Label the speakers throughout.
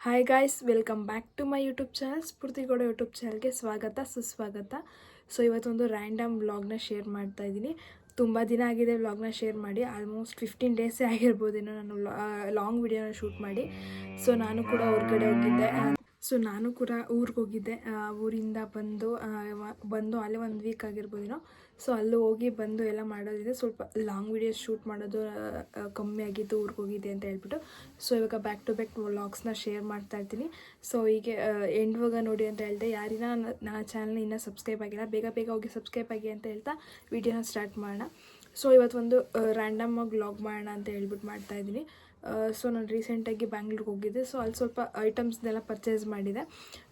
Speaker 1: Hi guys welcome back to my YouTube channel Spoorthi Gowda YouTube ಚಾನಲ್ಗೆ ಸ್ವಾಗತ, ಸುಸ್ವಾಗತ. So ಇವತ್ತೊಂದು ರ್ಯಾಂಡಮ್ ವ್ಲಾಗ್ನ ಶೇರ್ ಮಾಡ್ತಾ ಇದ್ದೀನಿ. ತುಂಬ ದಿನ ಆಗಿದೆ ವ್ಲಾಗ್ನ ಶೇರ್ ಮಾಡಿ. ಆಲ್ಮೋಸ್ಟ್ ಫಿಫ್ಟೀನ್ ಡೇಸೇ ಆಗಿರ್ಬೋದೇನೋ ನಾನು ಲಾಂಗ್ ವಿಡಿಯೋನ ಶೂಟ್ ಮಾಡಿ. ಸೊ ನಾನು ಕೂಡ ಹೊರ್ಗಡೆ ಹೋಗಿದ್ದೆ. ಸೊ ನಾನು ಕೂಡ ಊರಿಗೆ ಹೋಗಿದ್ದೆ. ಊರಿಂದ ಬಂದು ಬಂದು ಅಲ್ಲೇ ಒಂದು ವೀಕ್ ಆಗಿರ್ಬೋದೇನೋ ಸೊ ಅಲ್ಲಿ ಹೋಗಿ ಬಂದು ಎಲ್ಲ ಮಾಡೋದಿದೆ. ಸ್ವಲ್ಪ ಲಾಂಗ್ ವಿಡಿಯೋಸ್ ಶೂಟ್ ಮಾಡೋದು ಕಮ್ಮಿ ಆಗಿತ್ತು ಊರಿಗೆ ಹೋಗಿದೆ ಅಂತ ಹೇಳ್ಬಿಟ್ಟು. ಸೊ ಇವಾಗ ಬ್ಯಾಕ್ ಟು ಬ್ಯಾಕ್ ವ್ಲಾಗ್ಸ್ನ ಶೇರ್ ಮಾಡ್ತಾ ಇರ್ತೀನಿ. ಸೊ ಹೀಗೆ ಎಂಡ್ವಾಗ ನೋಡಿ ಅಂತ ಹೇಳಿದೆ. ಯಾರಿನ ನನ್ನ ಚಾನಲ್ನ ಇನ್ನೂ ಸಬ್ಸ್ಕ್ರೈಬ್ ಆಗಿಲ್ಲ, ಬೇಗ ಬೇಗ ಹೋಗಿ ಸಬ್ಸ್ಕ್ರೈಬ್ ಆಗಿ ಅಂತ ಹೇಳ್ತಾ ವಿಡಿಯೋನ ಸ್ಟಾರ್ಟ್ ಮಾಡೋಣ. ಸೊ ಇವತ್ತು ಒಂದು ರ್ಯಾಂಡಮ್ ಆಗಿ ವ್ಲಾಗ್ ಮಾಡೋಣ ಅಂತ ಹೇಳ್ಬಿಟ್ಟು ಮಾಡ್ತಾ ಇದ್ದೀನಿ. ಸೊ ನಾನು ರೀಸೆಂಟಾಗಿ ಬ್ಯಾಂಗ್ಳೂರ್ಗೆ ಹೋಗಿದ್ದೆ. ಸೊ ಅಲ್ಲಿ ಸ್ವಲ್ಪ ಐಟಮ್ಸ್ನೆಲ್ಲ ಪರ್ಚೇಸ್ ಮಾಡಿದೆ.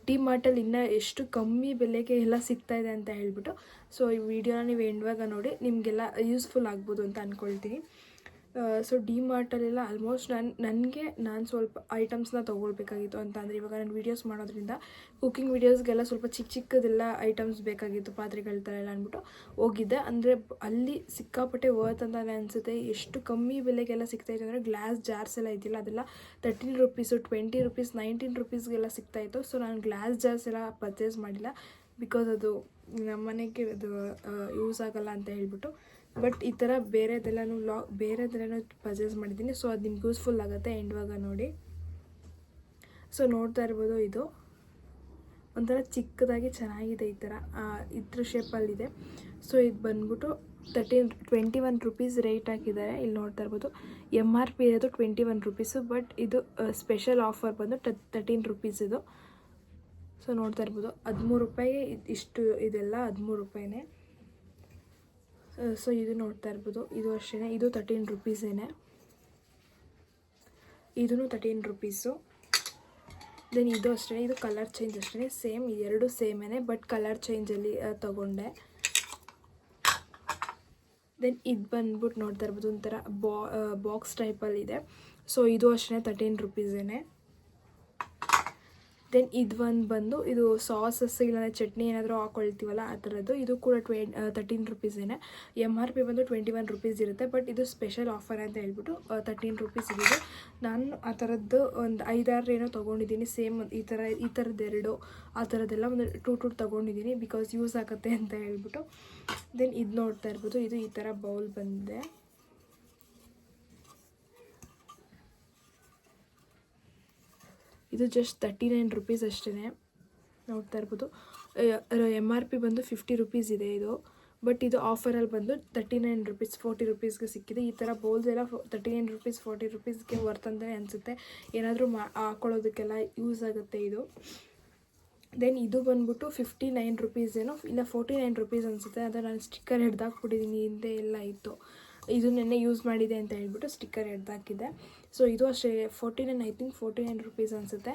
Speaker 1: ಡಿ ಮಾರ್ಟಲ್ಲಿ ಇನ್ನೂ ಎಷ್ಟು ಕಮ್ಮಿ ಬೆಲೆಗೆ ಎಲ್ಲ ಸಿಗ್ತಾ ಇದೆ ಅಂತ ಹೇಳ್ಬಿಟ್ಟು ಸೊ ಈ ವಿಡಿಯೋನ ನೀವು ಎಂಡ್ವಾಗ ನೋಡಿ, ನಿಮಗೆಲ್ಲ ಯೂಸ್ಫುಲ್ ಆಗ್ಬೋದು ಅಂತ ಅಂದ್ಕೊಳ್ತೀನಿ ಸೊ ಡಿ ಮಾರ್ಟಲ್ಲೆಲ್ಲ ಆಲ್ಮೋಸ್ಟ್ ನಾನು, ನನಗೆ ನಾನು ಸ್ವಲ್ಪ ಐಟಮ್ಸ್ನ ತೊಗೊಳ್ಬೇಕಾಗಿತ್ತು ಅಂತ ಅಂದರೆ ಇವಾಗ ನಾನು ವೀಡಿಯೋಸ್ ಮಾಡೋದ್ರಿಂದ ಕುಕ್ಕಿಂಗ್ ವೀಡಿಯೋಸ್ಗೆಲ್ಲ ಸ್ವಲ್ಪ ಚಿಕ್ಕ ಚಿಕ್ಕದೆಲ್ಲ ಐಟಮ್ಸ್ ಬೇಕಾಗಿತ್ತು, ಪಾತ್ರೆಗಳ ಥರ ಎಲ್ಲ ಅಂದ್ಬಿಟ್ಟು ಹೋಗಿದ್ದೆ. ಅಂದರೆ ಅಲ್ಲಿ ಸಿಕ್ಕಾಪಟ್ಟೆ ವರ್ತ್ ಅಂತ ಅನಿಸುತ್ತೆ. ಎಷ್ಟು ಕಮ್ಮಿ ಬೆಲೆಗೆಲ್ಲ ಸಿಗ್ತಾಯಿತ್ತು ಅಂದರೆ ಗ್ಲಾಸ್ ಜಾರ್ಸ್ ಎಲ್ಲ ಇದೆಯಲ್ಲ, ಅದೆಲ್ಲ thirteen rupees twenty rupees nineteen ರುಪೀಸ್ಗೆಲ್ಲ ಸಿಗ್ತಾಯಿತ್ತು ಸೊ ನಾನು ಗ್ಲಾಸ್ ಜಾರ್ಸ್ ಎಲ್ಲ ಪರ್ಚೇಸ್ ಮಾಡಿಲ್ಲ ಬಿಕಾಸ್ ಅದು ನಮ್ಮ ಮನೆಗೆ ಅದು ಯೂಸ್ ಆಗಲ್ಲ ಅಂತ ಹೇಳ್ಬಿಟ್ಟು. ಬಟ್ ಈ ಥರ ಬೇರೆದೆಲ್ಲನೂ ಲಾ ಬೇರೆದೆಲ್ಲನೂ ಪರ್ಚೇಸ್ ಮಾಡಿದ್ದೀನಿ. ಸೊ ಅದು ನಿಮ್ಗೆ ಯೂಸ್ಫುಲ್ ಆಗುತ್ತೆ ಎಂಡ್ವಾಗ ನೋಡಿ. ಸೊ ನೋಡ್ತಾ ಇರ್ಬೋದು ಇದು. ಒಂಥರ ಚಿಕ್ಕದಾಗಿ ಚೆನ್ನಾಗಿದೆ ಈ ಥರ ಇದ್ರ ಶೇಪಲ್ಲಿದೆ ಸೊ ಇದು. ಬಂದ್ಬಿಟ್ಟು thirteen twenty one rupees rate ಹಾಕಿದ್ದಾರೆ. ಇಲ್ಲಿ ನೋಡ್ತಾ ಇರ್ಬೋದು. ಎಂ ಆರ್ ಪಿ ಇರೋದು ಟ್ವೆಂಟಿ ಒನ್ ರುಪೀಸು ಬಟ್ ಇದು ಸ್ಪೆಷಲ್ ಆಫರ್ ಬಂದು ತರ್ಟೀನ್ ರುಪೀಸ್ ಇದು. ಸೊ ನೋಡ್ತಾ ಇರ್ಬೋದು. ಹದಿಮೂರು ರೂಪಾಯಿಗೆ ಇಷ್ಟು ಇದೆಲ್ಲ, ಹದಿಮೂರು ರೂಪಾಯಿನೇ. ಸೊ ಇದು ನೋಡ್ತಾ ಇರ್ಬೋದು. ಇದು ಅಷ್ಟೇ ಇದು ತರ್ಟೀನ್ ರುಪೀಸೇನೆ ಇದೂ ತರ್ಟೀನ್ ರುಪೀಸು ದೆನ್ ಇದು ಅಷ್ಟೇ ಇದು ಕಲರ್ ಚೇಂಜ್ ಅಷ್ಟೇ ಸೇಮ್ ಎರಡು ಸೇಮೇನೆ ಬಟ್ ಕಲರ್ ಚೇಂಜಲ್ಲಿ ತಗೊಂಡೆ. ದೆನ್ ಇದು ಬಂದ್ಬಿಟ್ಟು ನೋಡ್ತಾ ಇರ್ಬೋದು ಒಂಥರ ಬಾಕ್ಸ್ ಟೈಪಲ್ಲಿದೆ ಸೊ ಇದು. ಅಷ್ಟೇ ತರ್ಟೀನ್ ರುಪೀಸೇನೆ ದೆನ್ ಇದು ಒಂದು ಬಂದು, ಇದು ಸಾಸಸ್ ಇಲ್ಲಾಂದರೆ ಚಟ್ನಿ ಏನಾದರೂ ಹಾಕೊಳ್ತೀವಲ್ಲ, ಆ ಥರದ್ದು ಇದು ಕೂಡ ಟ್ವೆ ತರ್ಟೀನ್ ರುಪೀಸೇನೆ ಎಂ ಆರ್ ಪಿ ಬಂದು ಟ್ವೆಂಟಿ ಒನ್ ರುಪೀಸ್ ಇರುತ್ತೆ ಬಟ್ ಇದು ಸ್ಪೆಷಲ್ ಆಫರ್ ಅಂತ ಹೇಳ್ಬಿಟ್ಟು ತರ್ಟೀನ್ ರುಪೀಸ್ ಇದೆ. ನಾನು ಆ ಥರದ್ದು ಒಂದು ಐದಾರು ಏನೋ ತೊಗೊಂಡಿದ್ದೀನಿ ಸೇಮ್ ಈ ಥರ ಈ ಥರದ್ದು ಎರಡು. ಆ ಥರದ್ದೆಲ್ಲ ಒಂದು ಟೂ ಟೂ ತೊಗೊಂಡಿದ್ದೀನಿ ಬಿಕಾಸ್ ಯೂಸ್ ಆಗುತ್ತೆ ಅಂತ ಹೇಳ್ಬಿಟ್ಟು. ದೆನ್ ಇದು ನೋಡ್ತಾ ಇರ್ಬೋದು, ಇದು ಈ ಥರ ಬೌಲ್ ಬಂದಿದೆ. ಇದು ಜಸ್ಟ್ ತರ್ಟಿ ನೈನ್ ರುಪೀಸ್ ಅಷ್ಟೇ ನೋಡ್ತಾ ಇರ್ಬೋದು. ಎಂ ಆರ್ ಪಿ ಬಂದು ಫಿಫ್ಟಿ ರುಪೀಸ್ ಇದೆ ಇದು. ಬಟ್ ಇದು ಆಫರಲ್ಲಿ ಬಂದು ತರ್ಟಿ ನೈನ್ ರುಪೀಸ್ ಫೋರ್ಟಿ ರುಪೀಸ್ಗೆ ಸಿಕ್ಕಿದೆ. ಈ ಥರ ಬೌಲ್ಸ್ ಎಲ್ಲ ತರ್ಟಿ ನೈನ್ ರುಪೀಸ್ ಫೋರ್ಟಿ ರುಪೀಸ್ಗೆ ವರ್ತ್ ಅಂತಲೇ ಅನಿಸುತ್ತೆ. ಏನಾದರೂ ಮಾ, ಹಾಕೊಳ್ಳೋದಕ್ಕೆಲ್ಲ ಯೂಸ್ ಆಗುತ್ತೆ ಇದು. ದೆನ್ ಇದು ಬಂದುಬಿಟ್ಟು ಫಿಫ್ಟಿ ನೈನ್ ರುಪೀಸ್ ಏನೋ, ಇಲ್ಲ ಫೋರ್ಟಿ ನೈನ್ ರುಪೀಸ್ ಅನಿಸುತ್ತೆ. ಆದರೆ ನಾನು ಸ್ಟಿಕ್ಕರ್ ಹಿಡ್ದಾಕ್ಬಿಟ್ಟಿದ್ದೀನಿ ಹಿಂದೆ ಎಲ್ಲ ಇತ್ತು. ಇದು ನೆನ್ನೆ ಯೂಸ್ ಮಾಡಿದೆ ಅಂತ ಹೇಳ್ಬಿಟ್ಟು ಸ್ಟಿಕ್ಕರ್ ಎಡ್ದಾಕಿದ್ದೆ ಸೊ ಇದು ಅಷ್ಟೇ forty nine I think forty nine rupees ಅನಿಸುತ್ತೆ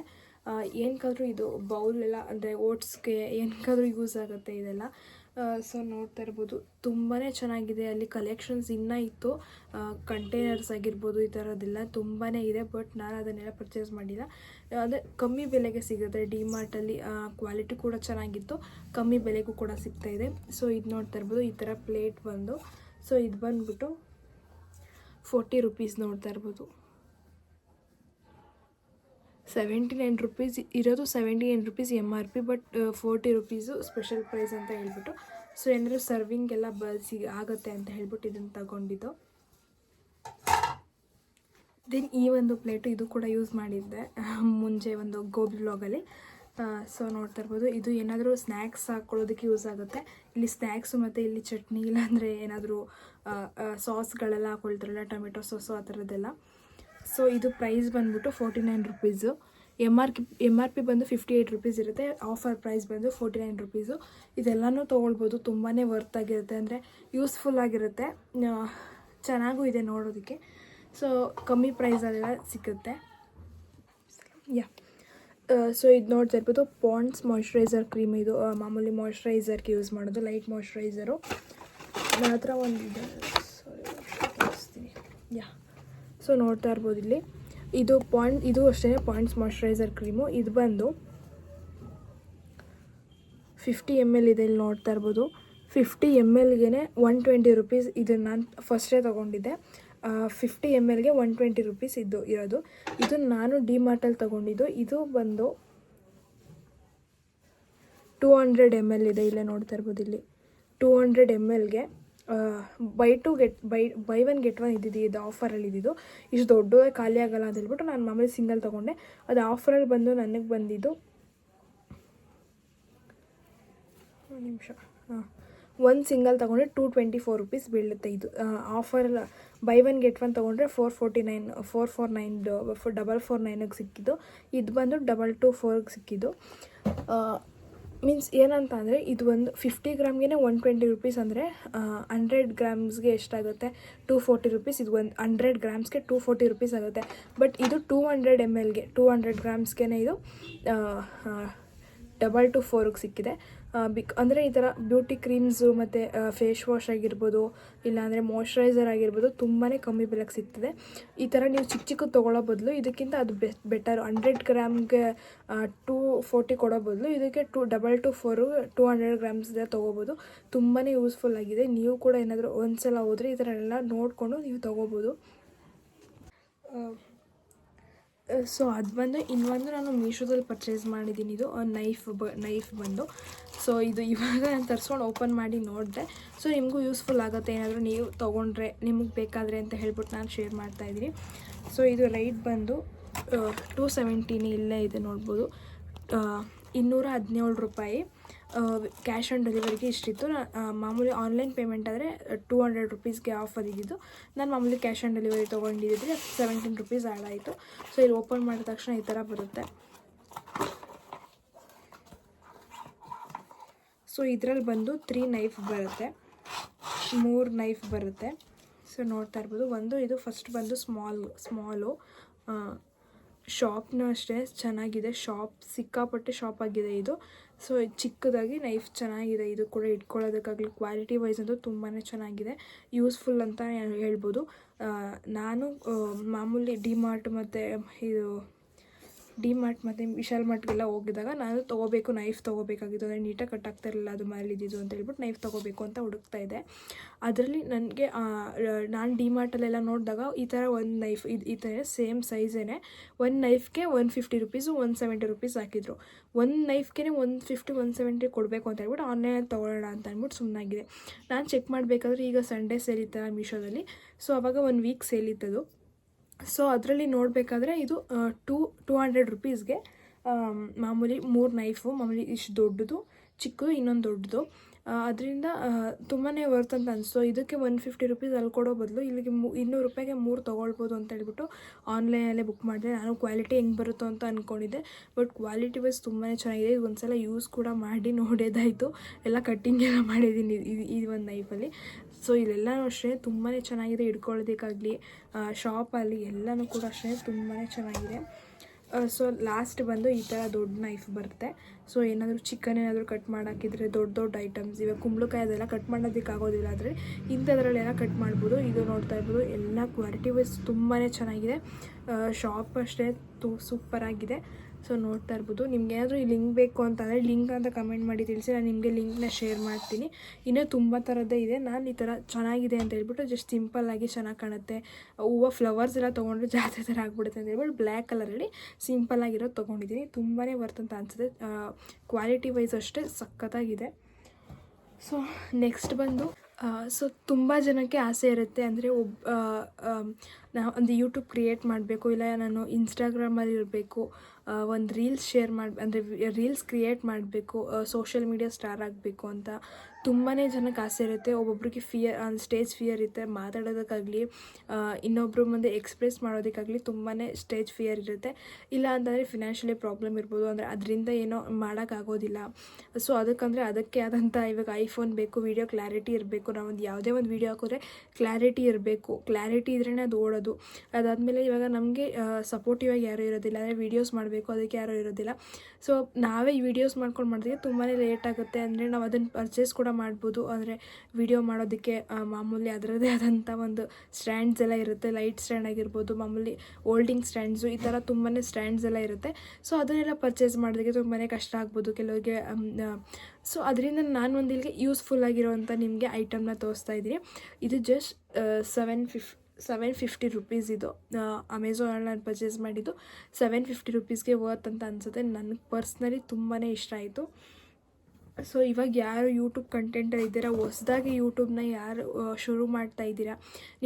Speaker 1: ಏನಕ್ಕಾದರೂ ಇದು ಬೌಲ್ ಎಲ್ಲ, ಅಂದರೆ ಓಟ್ಸ್ಗೆ ಏನಕ್ಕಾದರೂ ಯೂಸ್ ಆಗುತ್ತೆ ಇದೆಲ್ಲ. ಸೊ ನೋಡ್ತಾ ಇರ್ಬೋದು. ತುಂಬಾ ಚೆನ್ನಾಗಿದೆ. ಅಲ್ಲಿ ಕಲೆಕ್ಷನ್ಸ್ ಇನ್ನೂ ಇತ್ತು. ಕಂಟೈನರ್ಸ್ ಆಗಿರ್ಬೋದು, ಈ ಥರದ್ದೆಲ್ಲ ತುಂಬಾ ಇದೆ ಬಟ್ ನಾನು ಅದನ್ನೆಲ್ಲ ಪರ್ಚೇಸ್ ಮಾಡಿಲ್ಲ. ಅಂದರೆ ಕಮ್ಮಿ ಬೆಲೆಗೆ ಸಿಗುತ್ತೆ. ಡಿ ಮಾರ್ಟಲ್ಲಿ ಕ್ವಾಲಿಟಿ ಕೂಡ ಚೆನ್ನಾಗಿತ್ತು. ಕಮ್ಮಿ ಬೆಲೆಗೂ ಕೂಡ ಸಿಗ್ತಾ ಇದೆ. ಸೊ ಇದು ನೋಡ್ತಾ ಇರ್ಬೋದು. ಈ ಥರ ಪ್ಲೇಟ್ ಬಂದು ಸೊ ಇದು ಬಂದ್ಬಿಟ್ಟು ಫೋರ್ಟಿ ರುಪೀಸ್ ನೋಡ್ತಾ ಇರ್ಬೋದು. ಸೆವೆಂಟಿ ನೈನ್ ರುಪೀಸ್ ಇರೋದು seventy nine rupees M R P, but forty rupees special price ಅಂತ ಹೇಳ್ಬಿಟ್ಟು. ಸೊ ಏನಾದರೂ ಸರ್ವಿಂಗೆಲ್ಲ ಬಳಸಿ ಆಗುತ್ತೆ ಅಂತ ಹೇಳ್ಬಿಟ್ಟು ಇದನ್ನು ತಗೊಂಡಿದ್ದು. ದೆನ್ ಈ ಒಂದು ಪ್ಲೇಟು ಇದು ಕೂಡ ಯೂಸ್ ಮಾಡಿದ್ದೆ. ಮುಂಚೆ ಒಂದು ಗೋಬಿ ವ್ಲಾಗಲ್ಲಿ ಸೊ ನೋಡ್ತಾ ಇರ್ಬೋದು. ಇದು ಏನಾದರೂ ಸ್ನ್ಯಾಕ್ಸ್ ಹಾಕ್ಕೊಳ್ಳೋದಕ್ಕೆ ಯೂಸ್ ಆಗುತ್ತೆ. ಇಲ್ಲಿ ಸ್ನ್ಯಾಕ್ಸು ಮತ್ತು ಇಲ್ಲಿ ಚಟ್ನಿ, ಇಲ್ಲಾಂದರೆ ಏನಾದರೂ ಸಾಸ್ಗಳೆಲ್ಲ ಹಾಕೊಳ್ತಾರಲ್ಲ, ಟೊಮೆಟೊ ಸಾಸು ಆ ಥರದ್ದೆಲ್ಲ ಸೊ ಇದು ಪ್ರೈಸ್ ಬಂದುಬಿಟ್ಟು forty nine rupees M R M R P ಬಂದು ಫಿಫ್ಟಿ ಏಯ್ಟ್ ರುಪೀಸ್ ಇರುತ್ತೆ. ಆಫರ್ ಪ್ರೈಸ್ ಬಂದು ಫೋರ್ಟಿ ನೈನ್ ರುಪೀಸು ಇದೆಲ್ಲನೂ ತೊಗೊಳ್ಬೋದು. ತುಂಬಾ ವರ್ತ್ ಆಗಿರುತ್ತೆ. ಅಂದರೆ ಯೂಸ್ಫುಲ್ ಆಗಿರುತ್ತೆ. ಚೆನ್ನಾಗೂ ಇದೆ ನೋಡೋದಕ್ಕೆ. ಸೊ ಕಮ್ಮಿ ಪ್ರೈಸಲ್ಲೆಲ್ಲ ಸಿಗುತ್ತೆ. ಯಾ ಸೊ ಇದು ನೋಡ್ತಾ ಇರ್ಬೋದು ಪಾಂಡ್ಸ್ ಮಾಯ್ಶ್ಚರೈಸರ್ ಕ್ರೀಮ್ ಇದು ಮಾಮೂಲಿ ಮಾಯ್ಶ್ಚರೈಸರ್ಗೆ ಯೂಸ್ ಮಾಡೋದು ಲೈಟ್ ಮಾಯ್ಶ್ಚರೈಸರು ನನ್ನ ಹತ್ರ ಒಂದಿದೆ ಸಾರಿ ಯಾ ಸೊ ನೋಡ್ತಾ ಇರ್ಬೋದು ಇಲ್ಲಿ. ಇದು ಪಾಯಿಂಟ್ ಇದು ಅಷ್ಟೇ ಪಾಯಿಂಟ್ಸ್ ಮಾಯ್ಶ್ಚರೈಸರ್ ಕ್ರೀಮು ಇದು ಬಂದು ಫಿಫ್ಟಿ ಎಂ ಎಲ್ ಇದೆ ಇಲ್ಲಿ ನೋಡ್ತಾ ಇರ್ಬೋದು. ಫಿಫ್ಟಿ ಎಂ ಎಲ್ಗೆ ಒನ್ ಟ್ವೆಂಟಿ ರುಪೀಸ್ ಇದನ್ನು ನಾನು ಫಸ್ಟೇ ತೊಗೊಂಡಿದ್ದೆ. ಫಿಫ್ಟಿ ಎಂ ಎಲ್ಗೆ ಒನ್ ಟ್ವೆಂಟಿ ರುಪೀಸ್ ಇದ್ದು ಇರೋದು. ಇದು ನಾನು ಡಿ ಮಾರ್ಟಲ್ಲಿ ತೊಗೊಂಡಿದ್ದು. ಇದು ಬಂದು ಟೂ ಹಂಡ್ರೆಡ್ ಎಂ ಎಲ್ ಇದೆ. ಇಲ್ಲೇ ನೋಡ್ತಾ ಇರ್ಬೋದು ಇಲ್ಲಿ. Two hundred M ಎಲ್ಗೆ buy two get buy buy one get one ಇದ್ದಿದ್ದು, ಇದು ಆಫರಲ್ಲಿ ಇದ್ದಿದ್ದು. ಇಷ್ಟು ದೊಡ್ಡ ಖಾಲಿ ಆಗಲ್ಲ ಅಂತ ಹೇಳ್ಬಿಟ್ಟು ನಾನು ಮಾಮೂಲಿ ಸಿಂಗಲ್ ತೊಗೊಂಡೆ. ಅದು ಆಫರಲ್ಲಿ ಬಂದು ನನಗೆ ಬಂದಿದ್ದು ಒಂದು ನಿಮಿಷ. ಹಾಂ. ಒಂದು ಸಿಂಗಲ್ ತೊಗೊಂಡ್ರೆ ಟೂ ಟ್ವೆಂಟಿ ಫೋರ್ ರುಪೀಸ್ ಬೀಳುತ್ತೆ ಇದು. Offer buy one get one ತೊಗೊಂಡ್ರೆ four forty nine four four nine double four ನೈನಿಗೆ ಸಿಕ್ಕಿದ್ದು. ಇದು ಬಂದು ಡಬಲ್ ಟು ಫೋರ್ಗೆ ಸಿಕ್ಕಿದ್ದು. ಮೀನ್ಸ್ ಏನಂತ ಅಂದರೆ ಇದು ಒಂದು ಫಿಫ್ಟಿ ಗ್ರಾಮ್ಗೆ ಒನ್ ಟ್ವೆಂಟಿ ರುಪೀಸ್ ಅಂದರೆ ಹಂಡ್ರೆಡ್ ಗ್ರಾಮ್ಸ್ಗೆ ಎಷ್ಟಾಗುತ್ತೆ? ಟೂ ಫೋರ್ಟಿ ರುಪೀಸ್ ಇದು ಒಂದು ಹಂಡ್ರೆಡ್ ಗ್ರಾಮ್ಸ್ಗೆ ಟೂ ಫೋರ್ಟಿ ರುಪೀಸ್ ಆಗುತ್ತೆ. ಬಟ್ ಇದು ಟೂ ಹಂಡ್ರೆಡ್ ಎಂ ಎಲ್ಗೆ ಟೂ ಹಂಡ್ರೆಡ್ ಗ್ರಾಮ್ಸ್ಗೆ ಇದು ಡಬಲ್ ಟು ಫೋರ್ಗೆ ಸಿಕ್ಕಿದೆ. ಬಿಕ್ ಅಂದರೆ ಈ ಥರ ಬ್ಯೂಟಿ ಕ್ರೀಮ್ಸು ಮತ್ತು ಫೇಸ್ ವಾಶ್ ಆಗಿರ್ಬೋದು, ಇಲ್ಲಾಂದರೆ ಮಾಯ್ಶ್ಚರೈಸರ್ ಆಗಿರ್ಬೋದು ತುಂಬಾ ಕಮ್ಮಿ ಬೆಲೆಗೆ ಸಿಗ್ತದೆ. ಈ ಥರ ನೀವು ಚಿಕ್ಕ ಚಿಕ್ಕ ತೊಗೊಳ್ಳೋ ಬದಲು ಇದಕ್ಕಿಂತ ಅದು ಬೆಸ್ಟ್ ಬೆಟರ್ ಹಂಡ್ರೆಡ್ ಗ್ರಾಮ್ಗೆ ಟೂ ಫೋರ್ಟಿ ಕೊಡೋ ಬದಲು ಇದಕ್ಕೆ two double two four two hundred ಗ್ರಾಮ್ಸ್ದ ತೊಗೋಬೋದು. ತುಂಬಾ ಯೂಸ್ಫುಲ್ ಆಗಿದೆ. ನೀವು ಕೂಡ ಏನಾದರೂ ಒಂದ್ಸಲ ಹೋದರೆ ಈ ಥರ ಎಲ್ಲ ನೋಡಿಕೊಂಡು ನೀವು ತೊಗೋಬೋದು. ಸೊ ಅದು ಬಂದು ಇನ್ನೊಂದು ನಾನು ಮೀಶೋದಲ್ಲಿ ಪರ್ಚೇಸ್ ಮಾಡಿದ್ದೀನಿ. ಇದು ನೈಫ್ ಬ ನೈಫ್ ಬಂದು. ಸೊ ಇದು ಇವಾಗ ನಾನು ತರಿಸ್ಕೊಂಡು ಓಪನ್ ಮಾಡಿ ನೋಡಿದೆ. ಸೊ ನಿಮಗೂ ಯೂಸ್ಫುಲ್ ಆಗುತ್ತೆ. ಏನಾದರೂ ನೀವು ತೊಗೊಂಡ್ರೆ, ನಿಮಗೆ ಬೇಕಾದರೆ ಅಂತ ಹೇಳ್ಬಿಟ್ಟು ನಾನು ಶೇರ್ ಮಾಡ್ತಾಯಿದ್ದೀನಿ ಸೊ ಇದು ರೈಟ್ ಬಂದು ಟೂ ಸೆವೆಂಟೀನಿ ಇಲ್ಲೇ ಇದೆ ನೋಡ್ಬೋದು. ಇನ್ನೂರ ರೂಪಾಯಿ. ಕ್ಯಾಶ್ ಆನ್ ಡೆಲಿವರಿಗೆ ಇಷ್ಟಿತ್ತು. ಮಾಮೂಲಿ ಆನ್ಲೈನ್ ಪೇಮೆಂಟ್ ಆದರೆ ಟೂ ಹಂಡ್ರೆಡ್ ರುಪೀಸ್ಗೆ ಆಫರ್ ಇದ್ದಿದ್ದು. ನಾನು ಮಾಮೂಲಿ ಕ್ಯಾಶ್ ಆನ್ ಡೆಲಿವರಿ ತೊಗೊಂಡಿದ್ದರೆ ಸೆವೆಂಟೀನ್ ರುಪೀಸ್ ಆ್ಯಡ್ ಆಯಿತು. ಸೊ ಇಲ್ಲಿ ಓಪನ್ ಮಾಡಿದ ತಕ್ಷಣ ಈ ಥರ ಬರುತ್ತೆ. ಸೊ ಇದರಲ್ಲಿ ಬಂದು ತ್ರೀ ನೈಫ್ ಬರುತ್ತೆ. ಮೂರು ನೈಫ್ ಬರುತ್ತೆ. ಸೊ ನೋಡ್ತಾ ಇರ್ಬೋದು. ಒಂದು, ಇದು ಫಸ್ಟ್ ಬಂದು ಸ್ಮಾಲ್ ಸ್ಮಾಲು ಶಾಪ್ನೂ ಅಷ್ಟೇ. ಚೆನ್ನಾಗಿದೆ. ಶಾಪ್ ಸಿಕ್ಕಾಪಟ್ಟೆ ಶಾಪ್ ಆಗಿದೆ ಇದು. ಸೊ ಚಿಕ್ಕದಾಗಿ ನೈಫ್ ಚೆನ್ನಾಗಿದೆ. ಇದು ಕೂಡ ಇಟ್ಕೊಳ್ಳೋದಕ್ಕಾಗಲಿ ಕ್ವಾಲಿಟಿ ವೈಸ್ ಅಂತೂ ತುಂಬಾ ಚೆನ್ನಾಗಿದೆ. ಯೂಸ್ಫುಲ್ ಅಂತ ಹೇಳ್ಬೋದು. ನಾನು ಮಾಮೂಲಿ ಡಿ ಮಾರ್ಟ್ ಮತ್ತು ಇದು ಡಿ ಮಾರ್ಟ್ ಮತ್ತು ವಿಶಾಲ್ ಮಾರ್ಟ್ಗೆಲ್ಲ ಹೋಗಿದಾಗ ನಾನು ತೊಗೋಬೇಕು ನೈಫ್ ತೊಗೋಬೇಕಾಗಿತ್ತು. ಅಂದರೆ ನೀಟಾಗಿ ಕಟ್ ಆಗ್ತಾ ಇರಲಿಲ್ಲ, ಅದು ಇದ್ದಿದ್ದು ಅಂತ ಹೇಳ್ಬಿಟ್ಟು ನೈಫ್ ತೊಗೋಬೇಕು ಅಂತ ಹುಡುಕ್ತಾ ಇದೆ ಅದರಲ್ಲಿ ನನಗೆ ನಾನು ಡಿ ಮಾರ್ಟಲ್ಲೆಲ್ಲ ನೋಡಿದಾಗ ಈ ಥರ ಒಂದು ನೈಫ್ ಇದು, ಈ ಥರ ಸೇಮ್ ಸೈಜೇನೆ ಒಂದು ನೈಫ್ಗೆ one fifty rupees one seventy rupees ಹಾಕಿದ್ರು. ಒಂದು ನೈಫ್ಗೆ ಒನ್ ಫಿಫ್ಟಿ ಒನ್ ಸೆವೆಂಟಿ ಕೊಡಬೇಕು ಅಂತ ಹೇಳ್ಬಿಟ್ಟು ಆನ್ಲೈನಲ್ಲಿ ತೊಗೊಳ್ಳೋಣ ಅಂತ ಅಂದ್ಬಿಟ್ಟು ಸುಮ್ಮನಾಗಿದೆ ನಾನು ಚೆಕ್ ಮಾಡಬೇಕಾದ್ರೆ ಈಗ ಸಂಡೇ ಸೇಲ್ ಮೀಶೋದಲ್ಲಿ ಸೊ ಅವಾಗ ಒಂದು ವೀಕ್ ಸೇಲ್ ಇತ್ತದು. ಸೊ ಅದರಲ್ಲಿ ನೋಡಬೇಕಾದ್ರೆ ಇದು ಟೂ ಟೂ ಹಂಡ್ರೆಡ್ ರುಪೀಸ್ಗೆ ಮಾಮೂಲಿ ಮೂರು ನೈಫು ಮಾಮೂಲಿ ಇಷ್ಟು ದೊಡ್ಡದು ಚಿಕ್ಕದು ಇನ್ನೊಂದು ದೊಡ್ಡದು. ಅದರಿಂದ ತುಂಬಾ ವರ್ತ್ ಅಂತ ಅನಿಸ್ತು. ಇದಕ್ಕೆ ಒನ್ ಫಿಫ್ಟಿ ರುಪೀಸ್ ಅಲ್ಲಿ ಕೊಡೋ ಬದಲು ಇಲ್ಲಿಗೆ ಮೂ, ಇನ್ನೂರು ರೂಪಾಯಿಗೆ ಮೂರು ತೊಗೊಳ್ಬೋದು ಅಂತ ಹೇಳ್ಬಿಟ್ಟು ಆನ್ಲೈನಲ್ಲೇ ಬುಕ್ ಮಾಡಿದೆ. ನಾನು ಕ್ವಾಲಿಟಿ ಹೆಂಗೆ ಬರುತ್ತೋ ಅಂತ ಅಂದ್ಕೊಂಡಿದ್ದೆ ಬಟ್ ಕ್ವಾಲಿಟಿ ವೈಸ್ ತುಂಬಾ ಚೆನ್ನಾಗಿದೆ. ಇದು ಒಂದ್ಸಲ ಯೂಸ್ ಕೂಡ ಮಾಡಿ ನೋಡೋದಾಯಿತು. ಎಲ್ಲ ಕಟ್ಟಿಂಗ್ ಎಲ್ಲ ಮಾಡಿದ್ದೀನಿ ಈ ಒಂದು ನೈಫಲ್ಲಿ ಸೊ ಇಲ್ಲೆಲ್ಲನೂ ಅಷ್ಟೇ ತುಂಬಾ ಚೆನ್ನಾಗಿದೆ ಇಟ್ಕೊಳ್ಳೋದಕ್ಕಾಗಲಿ ಶಾಪಲ್ಲಿ ಎಲ್ಲನೂ ಕೂಡ ಅಷ್ಟೇ ತುಂಬಾ ಚೆನ್ನಾಗಿದೆ. ಸೊ ಲಾಸ್ಟ್ ಬಂದು ಈ ಥರ ದೊಡ್ಡ ನೈಫ್ ಬರುತ್ತೆ. ಸೊ ಏನಾದರೂ ಚಿಕನ್ ಏನಾದರೂ ಕಟ್ ಮಾಡೋಕ್ಕಿದ್ರೆ ದೊಡ್ಡ ದೊಡ್ಡ ಐಟಮ್ಸ್ ಇವಾಗ ಕುಂಬಳಕಾಯಿ ಅದೆಲ್ಲ ಕಟ್ ಮಾಡೋದಕ್ಕಾಗೋದಿಲ್ಲ ಆದರೆ ಇಂಥದ್ರಲ್ಲೆಲ್ಲ ಕಟ್ ಮಾಡ್ಬೋದು. ಇದು ನೋಡ್ತಾ ಇರ್ಬೋದು, ಎಲ್ಲ ಕ್ವಾಲಿಟಿ ವೈಸ್ ತುಂಬಾ ಚೆನ್ನಾಗಿದೆ. ಶಾಪ್ ಅಷ್ಟೇ ತು ಸೂಪರಾಗಿದೆ ಸೊ ನೋಡ್ತಾ ಇರ್ಬೋದು. ನಿಮ್ಗೆ ಏನಾದರೂ ಈ ಲಿಂಕ್ ಬೇಕು ಅಂತಂದರೆ ಲಿಂಕ್ ಅಂತ ಕಮೆಂಟ್ ಮಾಡಿ ತಿಳಿಸಿ, ನಾನು ನಿಮಗೆ ಲಿಂಕ್ನ ಶೇರ್ ಮಾಡ್ತೀನಿ. ಇನ್ನೂ ತುಂಬ ಥರದ್ದೇ ಇದೆ. ನಾನು ಈ ಥರ ಚೆನ್ನಾಗಿದೆ ಅಂತ ಹೇಳ್ಬಿಟ್ಟು ಜಸ್ಟ್ ಸಿಂಪಲ್ಲಾಗಿ ಚೆನ್ನಾಗಿ ಕಾಣುತ್ತೆ. ಹೂವು ಫ್ಲವರ್ಸ್ ಎಲ್ಲ ತೊಗೊಂಡ್ರೆ ಜಾತ್ರೆ ಥರ ಆಗ್ಬಿಡುತ್ತೆ ಅಂತ ಹೇಳ್ಬಿಟ್ಟು ಬ್ಲ್ಯಾಕ್ ಕಲರಲ್ಲಿ ಸಿಂಪಲ್ಲಾಗಿರೋದು ತೊಗೊಂಡಿದ್ದೀನಿ. ತುಂಬಾ ವರ್ತ್ ಅಂತ ಅನಿಸುತ್ತೆ. ಕ್ವಾಲಿಟಿ ವೈಸ್ ಅಷ್ಟೇ ಸಖತ್ತಾಗಿದೆ. ಸೊ ನೆಕ್ಸ್ಟ್ ಬಂದು ಸೊ ತುಂಬ ಜನಕ್ಕೆ ಆಸೆ ಇರುತ್ತೆ. ಅಂದರೆ ಒಬ್ಬ ನಾವು ಒಂದು ಯೂಟ್ಯೂಬ್ ಕ್ರಿಯೇಟ್ ಮಾಡಬೇಕು, ಇಲ್ಲ ನಾನು ಇನ್ಸ್ಟಾಗ್ರಾಮಲ್ಲಿ ಇರಬೇಕು ಒಂದು ರೀಲ್ಸ್ ಶೇರ್ ಮಾಡಿ, ಅಂದರೆ ರೀಲ್ಸ್ ಕ್ರಿಯೇಟ್ ಮಾಡಬೇಕು ಸೋಷಿಯಲ್ ಮೀಡಿಯಾ ಸ್ಟಾರ್ ಆಗಬೇಕು ಅಂತ ತುಂಬಾ ಜನಕ್ಕೆ ಆಸೆ ಇರುತ್ತೆ. ಒಬ್ಬೊಬ್ರಿಗೆ ಫಿಯರ್ ಸ್ಟೇಜ್ ಫಿಯರ್ ಇರುತ್ತೆ, ಮಾತಾಡೋದಕ್ಕಾಗಲಿ ಇನ್ನೊಬ್ಬರ ಮುಂದೆ ಎಕ್ಸ್ಪ್ರೆಸ್ ಮಾಡೋದಕ್ಕಾಗಲಿ ತುಂಬಾ ಸ್ಟೇಜ್ ಫಿಯರ್ ಇರುತ್ತೆ. ಇಲ್ಲ ಅಂತಂದರೆ ಫಿನಾನ್ಷಿಯಲಿ ಪ್ರಾಬ್ಲಮ್ ಇರ್ಬೋದು, ಅಂದರೆ ಅದರಿಂದ ಏನೋ ಮಾಡೋಕ್ಕಾಗೋದಿಲ್ಲ. ಸೊ ಅದಕ್ಕಂದರೆ ಅದಕ್ಕೆ ಆದಂಥ ಇವಾಗ ಐಫೋನ್ ಬೇಕು, ವಿಡಿಯೋ ಕ್ಲಾರಿಟಿ ಇರಬೇಕು. ನಾವೊಂದು ಯಾವುದೇ ಒಂದು ವೀಡಿಯೋ ಹಾಕಿದ್ರೆ ಕ್ಲಾರಿಟಿ ಇರಬೇಕು. ಕ್ಲಾರಿಟಿ ಇದ್ರೇ ಅದು ಓಡೋದು. ಅದಾದಮೇಲೆ ಇವಾಗ ನಮಗೆ ಸಪೋರ್ಟಿವ್ ಆಗಿ ಯಾರೂ ಇರೋದಿಲ್ಲ. ಅಂದರೆ ವೀಡಿಯೋಸ್ ಮಾಡಬೇಕು, ಅದಕ್ಕೆ ಯಾರೂ ಇರೋದಿಲ್ಲ. ಸೊ ನಾವೇ ವಿಡಿಯೋಸ್ ಮಾಡ್ಕೊಂಡು ಮಾಡಿದ್ರೆ ತುಂಬಾ ಲೇಟ್ ಆಗುತ್ತೆ. ಅಂದರೆ ನಾವು ಅದನ್ನು ಪರ್ಚೇಸ್ ಕೂಡ ಮಾಡ್ಬೋದು. ಅಂದರೆ ವಿಡಿಯೋ ಮಾಡೋದಕ್ಕೆ ಮಾಮೂಲಿ ಅದರದ್ದೇ ಆದಂಥ ಒಂದು ಸ್ಟ್ಯಾಂಡ್ಸ್ ಎಲ್ಲ ಇರುತ್ತೆ. ಲೈಟ್ ಸ್ಟ್ಯಾಂಡ್ ಆಗಿರ್ಬೋದು, ಮಾಮೂಲಿ ಓಲ್ಡಿಂಗ್ ಸ್ಟ್ಯಾಂಡ್ಸು ಈ ಥರ ತುಂಬಾ ಸ್ಟ್ಯಾಂಡ್ಸ್ ಎಲ್ಲ ಇರುತ್ತೆ. ಸೊ ಅದನ್ನೆಲ್ಲ ಪರ್ಚೇಸ್ ಮಾಡೋದಕ್ಕೆ ತುಂಬಾ ಕಷ್ಟ ಆಗ್ಬೋದು ಕೆಲವರಿಗೆ. ಸೊ ಅದರಿಂದ ನಾನು ಒಂದು ಇಲ್ಲಿಗೆ ಯೂಸ್ಫುಲ್ ಆಗಿರುವಂಥ ನಿಮಗೆ ಐಟಮ್ನ ತೋರಿಸ್ತಾ ಇದ್ದೀನಿ. ಇದು just seven fifty seven fifty rupees ಇದು ಅಮೆಝಾನಲ್ಲಿ ಪರ್ಚೇಸ್ ಮಾಡಿದ್ದು, ಸೆವೆನ್ ಫಿಫ್ಟಿ ರುಪೀಸ್ಗೆ ವರ್ತ್ ಅಂತ ಅನ್ಸುತ್ತೆ. ನನಗೆ ಪರ್ಸ್ನಲಿ ತುಂಬಾ ಇಷ್ಟ ಆಯಿತು. ಸೊ ಇವಾಗ ಯಾರು ಯೂಟ್ಯೂಬ್ ಕಂಟೆಂಟರ್ ಇದ್ದೀರಾ? ಹೊಸ್ದಾಗಿ ಯೂಟ್ಯೂಬ್ನ ಯಾರು ಶುರು ಮಾಡ್ತಾ ಇದ್ದೀರಾ?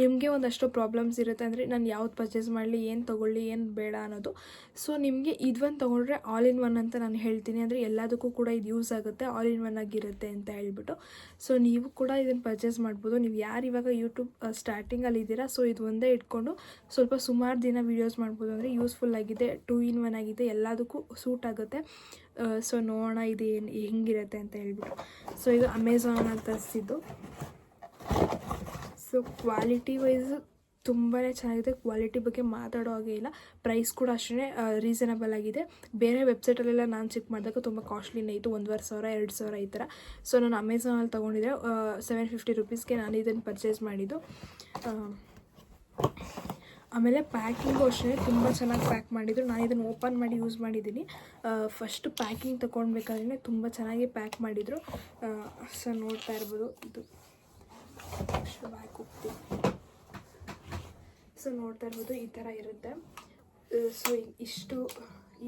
Speaker 1: ನಿಮಗೆ ಒಂದಷ್ಟು ಪ್ರಾಬ್ಲಮ್ಸ್ ಇರುತ್ತೆ ಅಂದರೆ ನಾನು ಯಾವ್ದು ಪರ್ಚೇಸ್ ಮಾಡಲಿ, ಏನು ತೊಗೊಳ್ಳಿ, ಏನು ಬೇಡ ಅನ್ನೋದು. ಸೊ ನಿಮಗೆ ಇದೊಂದು ತೊಗೊಂಡ್ರೆ ಆಲ್ ಇನ್ ಒನ್ ಅಂತ ನಾನು ಹೇಳ್ತೀನಿ. ಅಂದರೆ ಎಲ್ಲದಕ್ಕೂ ಕೂಡ ಇದು ಯೂಸ್ ಆಗುತ್ತೆ ಆಲ್ ಇನ್ ಒನ್ ಆಗಿರುತ್ತೆ ಅಂತ ಹೇಳ್ಬಿಟ್ಟು. ಸೊ ನೀವು ಕೂಡ ಇದನ್ನು ಪರ್ಚೇಸ್ ಮಾಡ್ಬೋದು. ನೀವು ಯಾರು ಇವಾಗ ಯೂಟ್ಯೂಬ್ ಸ್ಟಾರ್ಟಿಂಗಲ್ಲಿ ಇದ್ದೀರಾ? ಸೊ ಇದು ಒಂದೇ ಇಟ್ಕೊಂಡು ಸ್ವಲ್ಪ ಸುಮಾರು ದಿನ ವೀಡಿಯೋಸ್ ಮಾಡ್ಬೋದು. ಅಂದರೆ ಯೂಸ್ಫುಲ್ ಆಗಿದೆ ಟೂ ಇನ್ ಒನ್ ಆಗಿದೆ, ಎಲ್ಲದಕ್ಕೂ ಸೂಟ್ ಆಗುತ್ತೆ. ಸೊ ನೋಡೋಣ ಇದು ಏನು ಹೆಂಗಿರುತ್ತೆ ಅಂತ ಹೇಳ್ಬಿಟ್ಟು. ಸೊ ಇದು ಅಮೆಝಾನಲ್ಲಿ ತರಿಸಿದ್ದು. ಸೊ ಕ್ವಾಲಿಟಿ ವೈಸ್ ತುಂಬಾ ಚೆನ್ನಾಗಿದೆ. ಕ್ವಾಲಿಟಿ ಬಗ್ಗೆ ಮಾತಾಡೋ ಹಾಗೆ ಇಲ್ಲ. ಪ್ರೈಸ್ ಕೂಡ ಅಷ್ಟೇ ರೀಸನಬಲ್ ಆಗಿದೆ. ಬೇರೆ ವೆಬ್ಸೈಟಲ್ಲೆಲ್ಲ ನಾನು ಚೆಕ್ ಮಾಡಿದಾಗ ತುಂಬ ಕಾಸ್ಟ್ಲಿನೇ ಇತ್ತು. ಒಂದುವರೆ ಸಾವಿರ, ಎರಡು ಸಾವಿರ ಈ ಥರ. ಸೊ ನಾನು ಅಮೆಝಾನಲ್ಲಿ ತೊಗೊಂಡಿದ್ದೆ. ಸೆವೆನ್ ಫಿಫ್ಟಿ ರುಪೀಸ್ಗೆ ನಾನು ಇದನ್ನು ಪರ್ಚೇಸ್ ಮಾಡಿದ್ದು. ಆಮೇಲೆ ಪ್ಯಾಕಿಂಗು ಅಷ್ಟೇ, ತುಂಬ ಚೆನ್ನಾಗಿ ಪ್ಯಾಕ್ ಮಾಡಿದ್ರು. ನಾನು ಇದನ್ನು ಓಪನ್ ಮಾಡಿ ಯೂಸ್ ಮಾಡಿದ್ದೀನಿ. ಫಸ್ಟ್ ಪ್ಯಾಕಿಂಗ್ ತೊಗೊಳ್ಬೇಕಾದ್ರೆ ತುಂಬ ಚೆನ್ನಾಗಿ ಪ್ಯಾಕ್ ಮಾಡಿದರು. ಸೊ ನೋಡ್ತಾ ಇರ್ಬೋದು ಇದು. ಬ್ಯಾಕ್ ಹೋಗ್ತೀನಿ ಸೊ ನೋಡ್ತಾ ಇರ್ಬೋದು ಈ ಥರ ಇರುತ್ತೆ. ಸೊ ಇಷ್ಟು,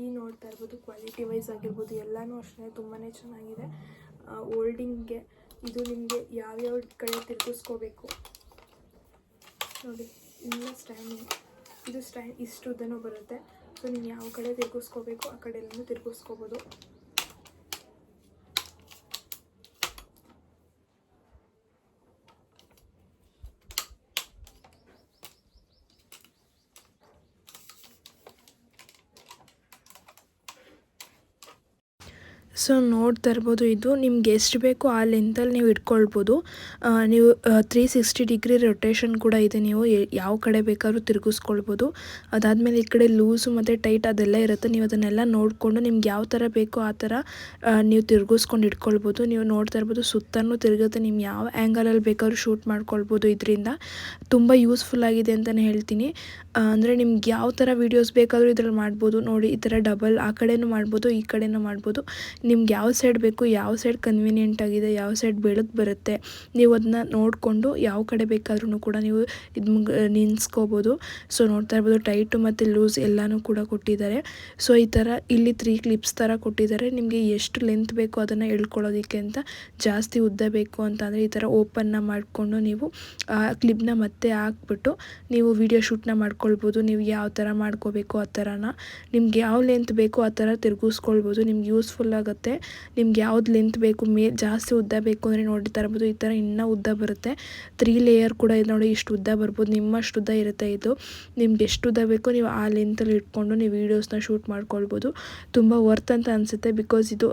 Speaker 1: ಈ ನೋಡ್ತಾ ಇರ್ಬೋದು ಕ್ವಾಲಿಟಿ ವೈಸ್ ಆಗಿರ್ಬೋದು. ಎಲ್ಲನೂ ಅಷ್ಟೇ ತುಂಬಾ ಚೆನ್ನಾಗಿದೆ. ಓಲ್ಡಿಂಗ್ಗೆ ಇದು ನಿಮಗೆ ಯಾವ್ಯಾವ ಕಡೆ ತಿರುಗಿಸ್ಕೋಬೇಕು? ನೋಡಿ. ಇಲ್ಲ ಸ್ಟ್ಯಾಂಡಿಂಗ್ ಇದು ಸ್ಟ್ಯಾಂಡ್ ಇಷ್ಟು ಉದ್ದನೂ ಬರುತ್ತೆ. ಸೊ ನೀವು ಯಾವ ಕಡೆ ತಿರ್ಗಿಸ್ಕೋಬೇಕು, ಆ ಕಡೆ ಎಲ್ಲನೂ ತಿರ್ಗಿಸ್ಕೋಬೋದು. ಸೊ ನೋಡ್ತಾ ಇರ್ಬೋದು, ಇದು ನಿಮ್ಗೆ ಎಷ್ಟು ಬೇಕೋ ಆ ಲೆಂತಲ್ಲಿ ನೀವು ಇಟ್ಕೊಳ್ಬೋದು. ನೀವು ತ್ರೀ ಸಿಕ್ಸ್ಟಿ ಡಿಗ್ರಿ ರೊಟೇಷನ್ ಕೂಡ ಇದೆ, ನೀವು ಯಾವ ಕಡೆ ಬೇಕಾದ್ರೂ ತಿರುಗಿಸ್ಕೊಳ್ಬೋದು. ಅದಾದಮೇಲೆ ಈ ಕಡೆ ಲೂಸು ಮತ್ತು ಟೈಟ್ ಅದೆಲ್ಲ ಇರುತ್ತೆ, ನೀವು ಅದನ್ನೆಲ್ಲ ನೋಡಿಕೊಂಡು ನಿಮ್ಗೆ ಯಾವ ಥರ ಬೇಕೋ ಆ ಥರ ನೀವು ತಿರುಗಿಸ್ಕೊಂಡು ಇಟ್ಕೊಳ್ಬೋದು. ನೀವು ನೋಡ್ತಾ ಇರ್ಬೋದು ಸುತ್ತನೂ ತಿರುಗುತ್ತೆ ನಿಮ್ಗೆ ಯಾವ ಆ್ಯಂಗಲಲ್ಲಿ ಬೇಕಾದ್ರೂ ಶೂಟ್ ಮಾಡ್ಕೊಳ್ಬೋದು ಇದರಿಂದ. ತುಂಬ ಯೂಸ್ಫುಲ್ ಆಗಿದೆ ಅಂತಲೇ ಹೇಳ್ತೀನಿ. ಅಂದರೆ ನಿಮ್ಗೆ ಯಾವ ಥರ ವೀಡಿಯೋಸ್ ಬೇಕಾದರೂ ಇದರಲ್ಲಿ ಮಾಡ್ಬೋದು, ನೋಡಿ ಈ ಥರ ಡಬಲ್ ಆ ಕಡೆನೂ ಮಾಡ್ಬೋದು, ಈ ಕಡೆನೂ ಮಾಡ್ಬೋದು. ನಿಮ್ಗೆ ಯಾವ ಸೈಡ್ ಬೇಕು, ಯಾವ ಸೈಡ್ ಕನ್ವೀನಿಯೆಂಟ್ ಆಗಿದೆ, ಯಾವ ಸೈಡ್ ಬೆಳಕು ಬರುತ್ತೆ, ನೀವು ಅದನ್ನ ನೋಡಿಕೊಂಡು ಯಾವ ಕಡೆ ಬೇಕಾದ್ರೂ ಕೂಡ ನೀವು ಇದು ನಿನ್ಸ್ಕೋಬೋದು ಸೊ ನೋಡ್ತಾ ಇರ್ಬೋದು ಟೈಟು ಮತ್ತು ಲೂಸ್ ಎಲ್ಲನೂ ಕೂಡ ಕೊಟ್ಟಿದ್ದಾರೆ. ಸೊ ಈ ಥರ ಇಲ್ಲಿ ತ್ರೀ ಕ್ಲಿಪ್ಸ್ ಥರ ಕೊಟ್ಟಿದ್ದಾರೆ. ನಿಮಗೆ ಎಷ್ಟು ಲೆಂತ್ ಬೇಕು ಅದನ್ನು ಎಳ್ಕೊಳ್ಳೋದಕ್ಕೆ ಅಂತ ಜಾಸ್ತಿ ಉದ್ದ ಬೇಕು ಅಂತಂದರೆ ಈ ಥರ ಓಪನ್ನ ಮಾಡಿಕೊಂಡು ನೀವು ಆ ಕ್ಲಿಪ್ನ ಮತ್ತೆ ಹಾಕ್ಬಿಟ್ಟು ನೀವು ವಿಡಿಯೋ ಶೂಟ್ನ ಮಾಡ್ಕೊಳ್ಬೋದು. ನೀವು ಯಾವ ಥರ ಮಾಡ್ಕೋಬೇಕು ಆ ಥರನ ನಿಮ್ಗೆ ಯಾವ ಲೆಂತ್ ಬೇಕೋ ಆ ಥರ ತಿರುಗಿಸ್ಕೊಳ್ಬೋದು. ನಿಮ್ಗೆ ಯೂಸ್ಫುಲ್ ಆಗುತ್ತೆ. ನಿಮ್ಗೆ ಯಾವ್ದು ಲೆಂತ್ ಬೇಕು, ಮೇ, ಜಾಸ್ತಿ ಉದ್ದ ಬೇಕು ಅಂದರೆ ನೋಡಿ ಇರ್ಬೋದು ಈ ಥರ ಇನ್ನೂ ಉದ್ದ ಬರುತ್ತೆ. ತ್ರೀ ಲೇಯರ್ ಕೂಡ ಇದೆ ನೋಡಿ, ಇಷ್ಟು ಉದ್ದ ಬರ್ಬೋದು. ನಿಮ್ಮಷ್ಟು ಉದ್ದ ಇರುತ್ತೆ ಇದು. ನಿಮ್ಗೆ ಎಷ್ಟು ಉದ್ದ ಬೇಕೋ, ನೀವು ಆ ಲೆಂತಲ್ಲಿ ಇಟ್ಕೊಂಡು ನೀವು ವೀಡಿಯೋಸ್ನ ಶೂಟ್ ಮಾಡ್ಕೊಳ್ಬೋದು. ತುಂಬ ವರ್ತ್ ಅಂತ ಅನಿಸುತ್ತೆ ಬಿಕಾಸ್ ಇದು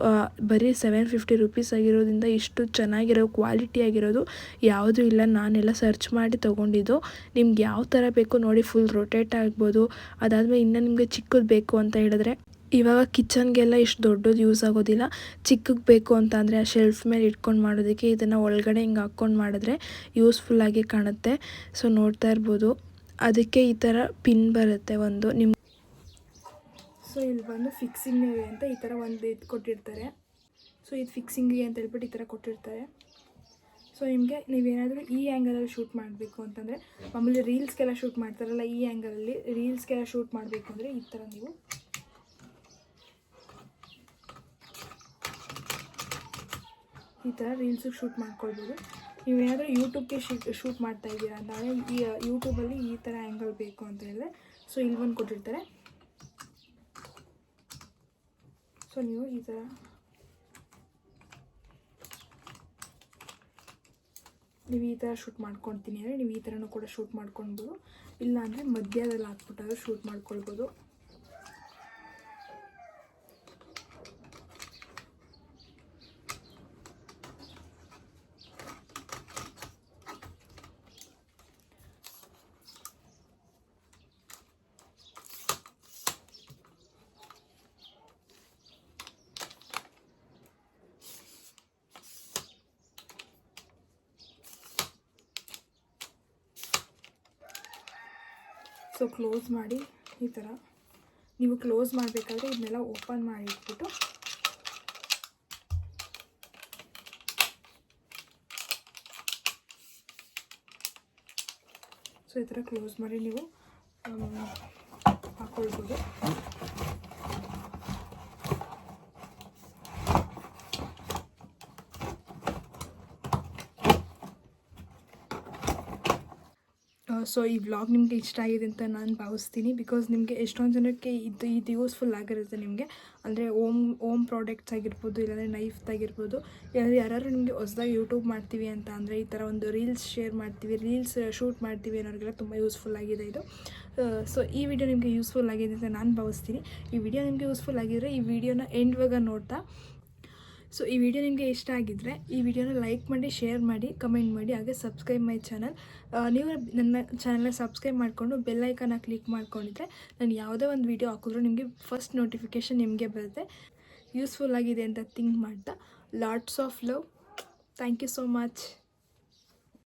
Speaker 1: ಬರೀ ಸೆವೆನ್ ಫಿಫ್ಟಿ ರುಪೀಸ್ ಆಗಿರೋದ್ರಿಂದ ಇಷ್ಟು ಚೆನ್ನಾಗಿರೋ ಕ್ವಾಲಿಟಿ ಆಗಿರೋದು ಯಾವುದೂ ಇಲ್ಲ. ನಾನೆಲ್ಲ ಸರ್ಚ್ ಮಾಡಿ ತೊಗೊಂಡಿದ್ದು. ನಿಮ್ಗೆ ಯಾವ ಥರ ಬೇಕು ನೋಡಿ ಫುಲ್ ರೊಟೇಟ್ ಆಗ್ಬೋದು. ಅದಾದಮೇಲೆ ಇನ್ನೂ ನಿಮಗೆ ಚಿಕ್ಕದು ಬೇಕು ಅಂತ ಹೇಳಿದ್ರೆ ಇವಾಗ ಕಿಚನ್ಗೆಲ್ಲ ಇಷ್ಟು ದೊಡ್ಡದು ಯೂಸ್ ಆಗೋದಿಲ್ಲ. ಚಿಕ್ಕಗೆ ಬೇಕು ಅಂತ ಆ ಶೆಲ್ಫ್ ಮೇಲೆ ಇಟ್ಕೊಂಡು ಮಾಡೋದಕ್ಕೆ ಇದನ್ನು ಒಳಗಡೆ ಹಿಂಗೆ ಹಾಕ್ಕೊಂಡು ಮಾಡಿದ್ರೆ ಯೂಸ್ಫುಲ್ಲಾಗಿ ಕಾಣುತ್ತೆ. ಸೊ ನೋಡ್ತಾ ಇರ್ಬೋದು. ಅದಕ್ಕೆ ಈ ಥರ ಪಿನ್ ಬರುತ್ತೆ ಒಂದು. ನಿಮ್ಮ ಸೊ ಇಲ್ಲಿ ಬಂದು ಫಿಕ್ಸಿಂಗ್ ಅಂತ ಈ ಥರ ಒಂದು ಇದು ಕೊಟ್ಟಿರ್ತಾರೆ. ಸೊ ಇದು ಫಿಕ್ಸಿಂಗಿಗೆ ಅಂತ ಹೇಳ್ಬಿಟ್ಟು ಈ ಥರ ಕೊಟ್ಟಿರ್ತಾರೆ. ಸೊ ನಿಮಗೆ ನೀವೇನಾದರೂ ಈ ಆ್ಯಂಗಲಲ್ಲಿ ಶೂಟ್ ಮಾಡಬೇಕು ಅಂತಂದರೆ, ಮಾಮೂಲಿ ರೀಲ್ಸ್ಗೆಲ್ಲ ಶೂಟ್ ಮಾಡ್ತಾರಲ್ಲ ಈ ಆ್ಯಂಗಲಲ್ಲಿ ರೀಲ್ಸ್ಗೆಲ್ಲ ಶೂಟ್ ಮಾಡಬೇಕು ಅಂದರೆ ಈ ಥರ ನೀವು ಈ ಥರ ರೀಲ್ಸಿಗೆ ಶೂಟ್ ಮಾಡ್ಕೊಳ್ಬೋದು. ನೀವೇನಾದರೂ ಯೂಟ್ಯೂಬ್ಗೆ ಶೂಟ್ ಮಾಡ್ತಾ ಇದ್ದೀರಾ ಅಂದರೆ ಈ ಯೂಟ್ಯೂಬಲ್ಲಿ ಈ ಥರ ಆ್ಯಂಗಲ್ ಬೇಕು ಅಂತ ಹೇಳಿದ್ರೆ, ಸೊ ಇಲ್ಲಿ ಒಂದು ಕೊಟ್ಟಿರ್ತಾರೆ. ಸೊ ನೀವು ಈ ಥರ ನೀವು ಈ ಥರ ಶೂಟ್ ಮಾಡ್ಕೊಳ್ತೀನಿ ಅಂದರೆ ನೀವು ಈ ಥರನೂ ಕೂಡ ಶೂಟ್ ಮಾಡ್ಕೊಳ್ಬೋದು. ಇಲ್ಲ ಅಂದರೆ ಮಧ್ಯದಲ್ಲಿ ಹಾಕ್ಬಿಟ್ಟಾದ್ರೂ ಶೂಟ್ ಮಾಡ್ಕೊಳ್ಬೋದು. ಸೊ ಕ್ಲೋಸ್ ಮಾಡಿ ಈ ಥರ ನೀವು ಕ್ಲೋಸ್ ಮಾಡಬೇಕಾದ್ರೆ ಇದನ್ನೆಲ್ಲ ಓಪನ್ ಮಾಡಿ ಇಟ್ಬಿಟ್ಟು ಸೊ ಈ ಥರ ಕ್ಲೋಸ್ ಮಾಡಿ ನೀವು ಹಾಕ್ಕೊಳ್ಬೋದು ಸೊ ಈ ವ್ಲಾಗ್ ನಿಮಗೆ ಇಷ್ಟ ಆಗಿದೆ ಅಂತ ನಾನು ಭಾವಿಸ್ತೀನಿ. ಬಿಕಾಸ್ ನಿಮಗೆ ಎಷ್ಟೊಂದು ಜನಕ್ಕೆ ಇದು ಇದು ಯೂಸ್ಫುಲ್ ಆಗಿರುತ್ತೆ ನಿಮಗೆ. ಅಂದರೆ ಓಮ್ ಓಮ್ ಪ್ರಾಡಕ್ಟ್ಸ್ ಆಗಿರ್ಬೋದು, ಇಲ್ಲಾಂದರೆ ನೈಫ್ದಾಗಿರ್ಬೋದು ಇಲ್ಲಾಂದರೆ ಯಾರು ನಿಮಗೆ ಹೊಸ್ದಾಗಿ ಯೂಟ್ಯೂಬ್ ಮಾಡ್ತೀವಿ ಅಂತ ಅಂದರೆ ಈ ಥರ ಒಂದು ರೀಲ್ಸ್ ಶೇರ್ ಮಾಡ್ತೀವಿ ರೀಲ್ಸ್ ಶೂಟ್ ಮಾಡ್ತೀವಿ ಅನ್ನೋರಿಗೆಲ್ಲ ತುಂಬ ಯೂಸ್ಫುಲ್ ಆಗಿದೆ ಇದು. ಸೊ ಈ ವಿಡಿಯೋ ನಿಮಗೆ ಯೂಸ್ಫುಲ್ ಆಗಿದೆ ಅಂತ ನಾನು ಭಾವಿಸ್ತೀನಿ. ಈ ವಿಡಿಯೋ ನಿಮಗೆ ಯೂಸ್ಫುಲ್ ಆಗಿದ್ರೆ ಈ ವಿಡಿಯೋನ ಎಂಡ್ವಾಗ ನೋಡ್ತಾ ಸೊ ಈ ವಿಡಿಯೋ ನಿಮಗೆ ಇಷ್ಟ ಆಗಿದ್ದರೆ ಈ ವಿಡಿಯೋನ ಲೈಕ್ ಮಾಡಿ ಶೇರ್ ಮಾಡಿ ಕಮೆಂಟ್ ಮಾಡಿ, ಹಾಗೆ ಸಬ್ಸ್ಕ್ರೈಬ್ ಮೈ ಚಾನಲ್ ನೀವು ನನ್ನ ಚಾನಲ್ನ ಸಬ್ಸ್ಕ್ರೈಬ್ ಮಾಡಿಕೊಂಡು ಬೆಲ್ಲೈಕನ್ನ ಕ್ಲಿಕ್ ಮಾಡ್ಕೊಂಡಿದ್ರೆ ನಾನು ಯಾವುದೇ ಒಂದು ವಿಡಿಯೋ ಹಾಕಿದ್ರೂ ನಿಮಗೆ ಫಸ್ಟ್ ನೋಟಿಫಿಕೇಷನ್ ನಿಮಗೆ ಬರುತ್ತೆ. ಯೂಸ್ಫುಲ್ ಆಗಿದೆ ಅಂತ ಥಿಂಕ್ ಮಾಡ್ತಾ. Lots of love thank you so much